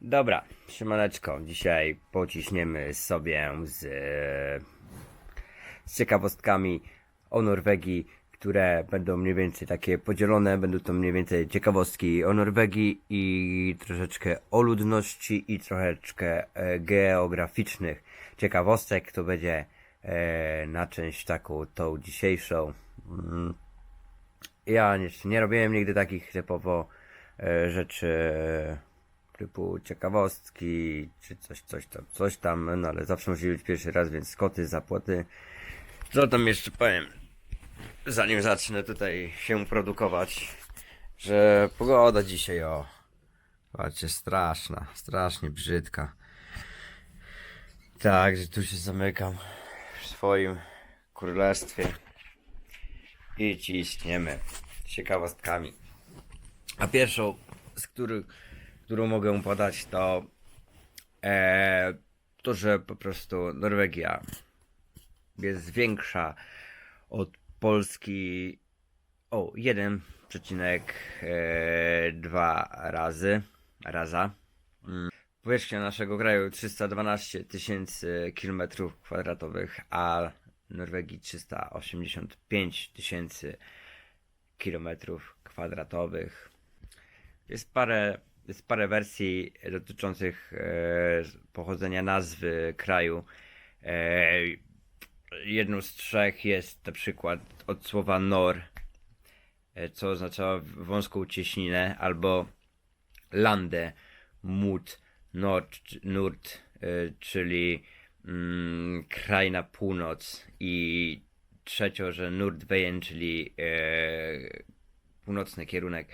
Dobra, siemaneczko. Dzisiaj pociśniemy sobie z, z ciekawostkami o Norwegii, które będą mniej więcej takie podzielone. Będą to mniej więcej ciekawostki o Norwegii i troszeczkę o ludności i troszeczkę e, geograficznych ciekawostek. To będzie e, na część taką tą dzisiejszą. Mm. Ja nie, nie robiłem nigdy takich typowo e, rzeczy e, typu ciekawostki, czy coś, coś tam, coś tam, no ale zawsze musi być pierwszy raz, więc koty, zapłaty. Co tam jeszcze powiem, zanim zacznę tutaj się produkować, że pogoda dzisiaj, o, patrzcie, straszna, strasznie brzydka. Tak, że tu się zamykam w swoim królestwie i ciśniemy ciekawostkami. A pierwszą, z których, którą mogę podać, to e, to, że po prostu Norwegia jest większa od Polski o 1,2 razy raza. Mm. Powierzchnia naszego kraju 312 tysięcy kilometrów kwadratowych, a Norwegii 385 tysięcy kilometrów kwadratowych. Jest parę, jest parę wersji dotyczących e, pochodzenia nazwy kraju. E, jedną z trzech jest na przykład od słowa nor, e, co oznacza wąską cieśninę, albo lande, mut, nord, nurt, czyli mm, kraj na północ i trzecią, że Nordwejen, czyli e, północny kierunek.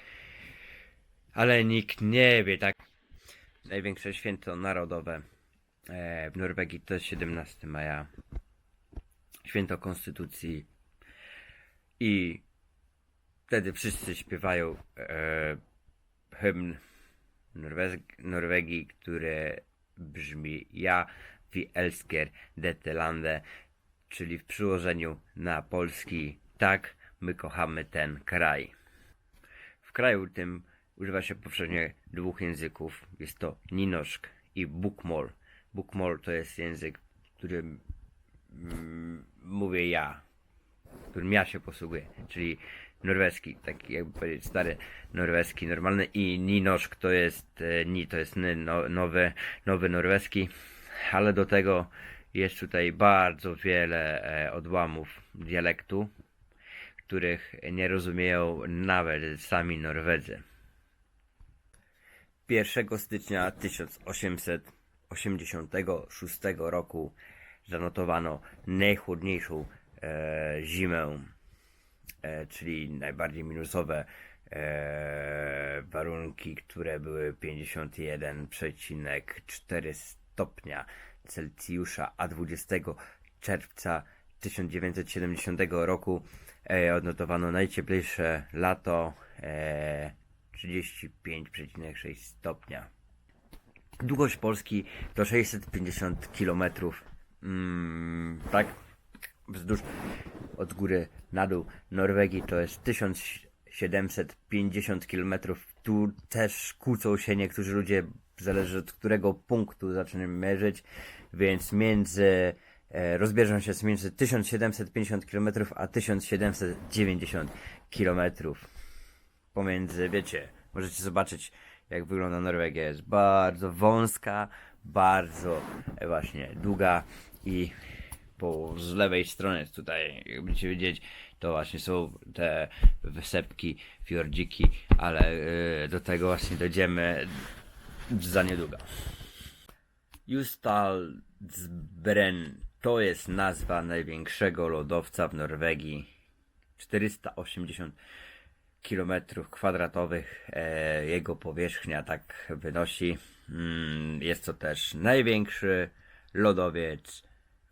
Ale nikt nie wie, tak? Największe święto narodowe e, w Norwegii to jest 17 maja. Święto Konstytucji. I wtedy wszyscy śpiewają e, hymn Norweg- Norwegii, który brzmi Ja vi elsker dette czyli w przyłożeniu na polski tak, my kochamy ten kraj. W kraju tym używa się powszechnie dwóch języków. Jest to ninoszk i bukmol. Bukmol to jest język, którym mm, mówię ja, którym ja się posługuję, czyli norweski, taki jakby powiedzieć stary norweski, normalny i ninoszk to jest, e, ni to jest no, nowy, nowy norweski, ale do tego jest tutaj bardzo wiele e, odłamów dialektu, których nie rozumieją nawet sami Norwedzy. 1 stycznia 1886 roku zanotowano najchłodniejszą e, zimę, e, czyli najbardziej minusowe e, warunki, które były 51,4 stopnia Celsjusza, a 20 czerwca 1970 roku e, odnotowano najcieplejsze lato e, 35,6 stopnia. Długość Polski to 650 km. Mm, tak? Wzdłuż od góry na dół Norwegii to jest 1750 km. Tu też kłócą się niektórzy ludzie, zależy od którego punktu zaczniemy mierzyć, więc między e, rozbieżą się między 1750 km a 1790 km pomiędzy, wiecie, możecie zobaczyć jak wygląda Norwegia. Jest bardzo wąska, bardzo e, właśnie długa i po z lewej strony tutaj, jak będziecie widzieć, to właśnie są te wysepki, fiordziki, ale e, do tego właśnie dojdziemy za niedługo. Justalsbren to jest nazwa największego lodowca w Norwegii. 480 kilometrów kwadratowych e, jego powierzchnia tak wynosi. Mm, jest to też największy lodowiec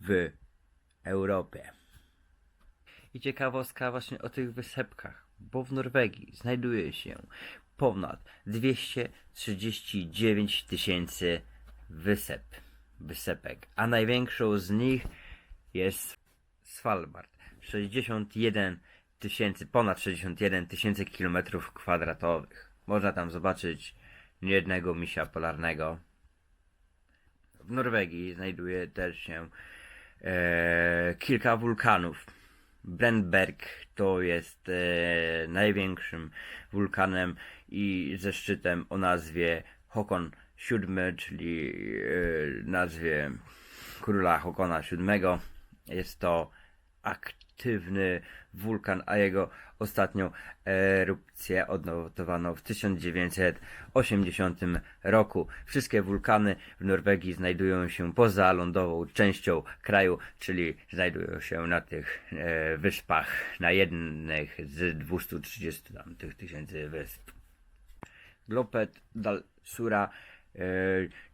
w Europie. I ciekawostka właśnie o tych wysepkach, bo w Norwegii znajduje się ponad 239 tysięcy wysep, wysepek, a największą z nich jest Svalbard. 61 tysięcy, ponad 61 tysięcy kilometrów kwadratowych. Można tam zobaczyć niejednego misia polarnego. W Norwegii znajduje też się e, kilka wulkanów. Brandberg to jest e, największym wulkanem i ze szczytem o nazwie Håkon VII, czyli e, nazwie króla Håkona VII. Jest to aktywny wulkan, a jego ostatnią erupcję odnotowano w 1980 roku. Wszystkie wulkany w Norwegii znajdują się poza lądową częścią kraju, czyli znajdują się na tych e, wyspach, na jednych z 230 tam, tych tysięcy wysp. Glopet dal Sura, e,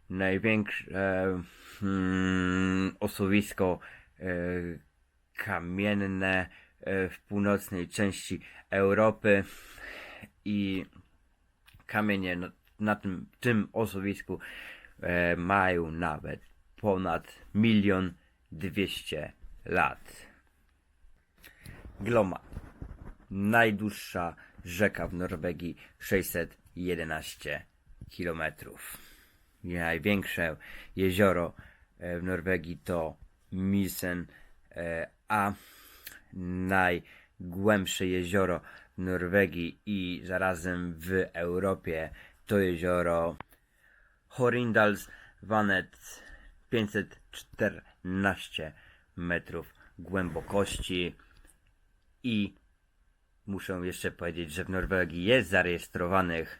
największe mm, osuwisko e, kamienne e, w północnej części Europy i kamienie na, na tym, tym e, mają nawet ponad milion dwieście lat. Gloma. Najdłuższa rzeka w Norwegii 611 kilometrów. Największe jezioro e, w Norwegii to Misen, a najgłębsze jezioro w Norwegii i zarazem w Europie to jezioro Horindals Vanet 514 metrów głębokości i muszę jeszcze powiedzieć, że w Norwegii jest zarejestrowanych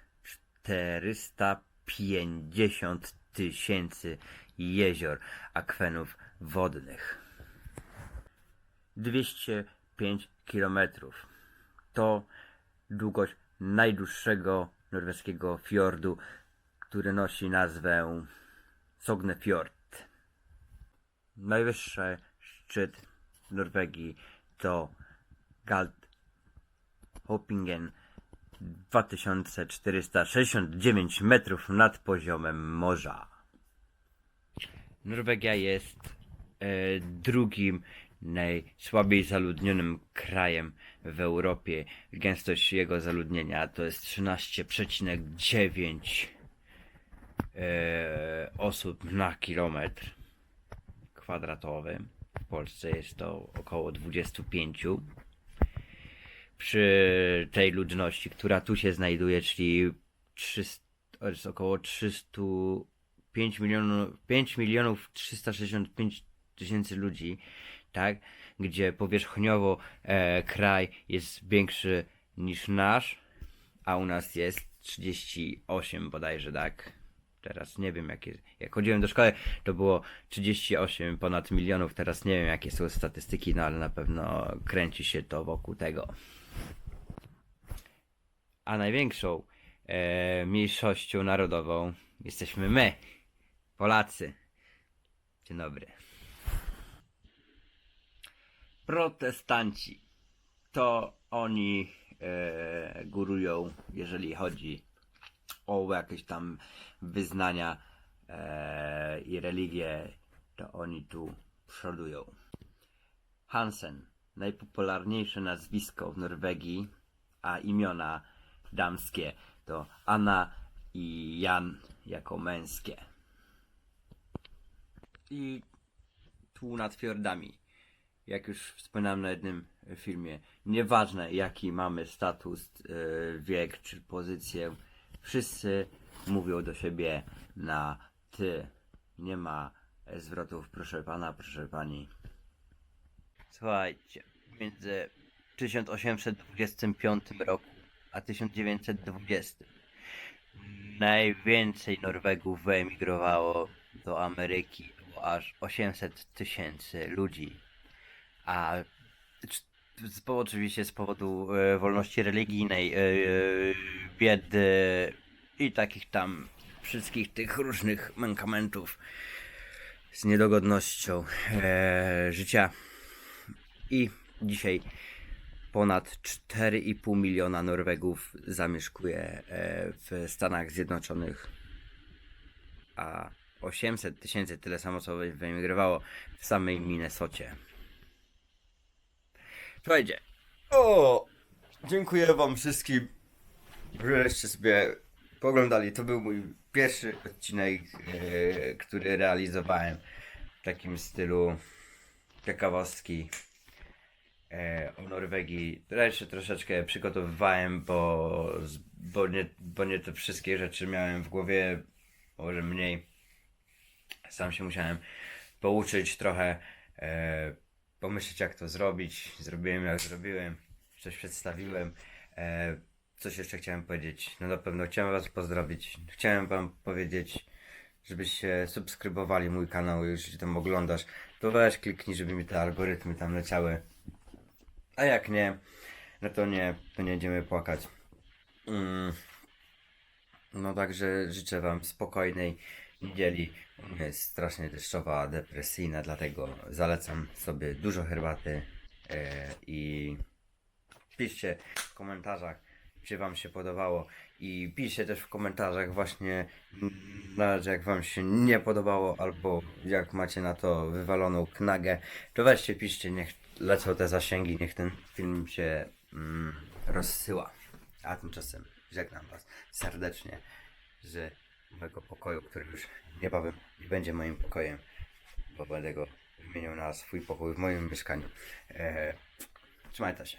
450 tysięcy jezior, akwenów wodnych. 205 kilometrów to długość najdłuższego norweskiego fiordu, który nosi nazwę Sognefjord. Najwyższy szczyt Norwegii to Galt Hoppingen 2469 metrów nad poziomem morza. Norwegia jest e, drugim najsłabiej zaludnionym krajem w Europie. Gęstość jego zaludnienia to jest 13,9 e, osób na kilometr kwadratowy. W Polsce jest to około 25 przy tej ludności, która tu się znajduje, czyli 300, to jest około 305 milionów, 5 milionów 365 tysięcy ludzi, tak, gdzie powierzchniowo e, kraj jest większy niż nasz, a u nas jest 38 bodajże, tak? Teraz nie wiem jakie, jak chodziłem do szkoły to było 38 ponad milionów, teraz nie wiem jakie są statystyki, no ale na pewno kręci się to wokół tego a największą e, mniejszością narodową jesteśmy my, Polacy. Dzień dobry. Protestanci. To oni e, górują, jeżeli chodzi o jakieś tam wyznania e, i religie, to oni tu przodują. Hansen, najpopularniejsze nazwisko w Norwegii, a imiona damskie to Anna i Jan jako męskie. I tu nad fiordami, jak już wspomniałem na jednym filmie, nieważne jaki mamy status, e, wiek czy pozycję, wszyscy mówią do siebie na ty. Nie ma zwrotów proszę pana, proszę pani. Słuchajcie, między 1825 roku a 1920 najwięcej Norwegów wyemigrowało do Ameryki, aż 800 tysięcy ludzi, a oczywiście z powodu e, wolności religijnej, e, e, biedy i takich tam wszystkich tych różnych mankamentów z niedogodnością życia i dzisiaj ponad 4,5 miliona Norwegów zamieszkuje w Stanach Zjednoczonych, a 800 tysięcy tyle samo co wyemigrowało w samej Minnesocie. Słuchajcie, o, dziękuję wam wszystkim, żeście sobie pooglądali. To był mój pierwszy odcinek, e, który realizowałem w takim stylu ciekawostki e, o Norwegii. Teraz się troszeczkę przygotowywałem, bo, bo, nie, bo nie te wszystkie rzeczy miałem w głowie, może mniej. Sam się musiałem pouczyć trochę, e, pomyśleć jak to zrobić. Zrobiłem jak zrobiłem, coś przedstawiłem. E, coś jeszcze chciałem powiedzieć. No na pewno chciałem Was pozdrowić. Chciałem Wam powiedzieć, żebyście subskrybowali mój kanał, jeśli tam oglądasz. To weź kliknij, żeby mi te algorytmy tam leciały. A jak nie, no to nie, to nie będziemy płakać. Mm. No także życzę Wam spokojnej niedzieli. Jest strasznie deszczowa, depresyjna, dlatego zalecam sobie dużo herbaty e, i piszcie w komentarzach, czy Wam się podobało i piszcie też w komentarzach właśnie nawet jak Wam się nie podobało albo jak macie na to wywaloną knagę, to weźcie piszcie, niech lecą te zasięgi, niech ten film się mm, rozsyła. A tymczasem żegnam Was serdecznie z mojego pokoju, który już niebawem nie będzie moim pokojem, bo będę go wymieniał na swój pokój w moim mieszkaniu. Eee, trzymajcie się.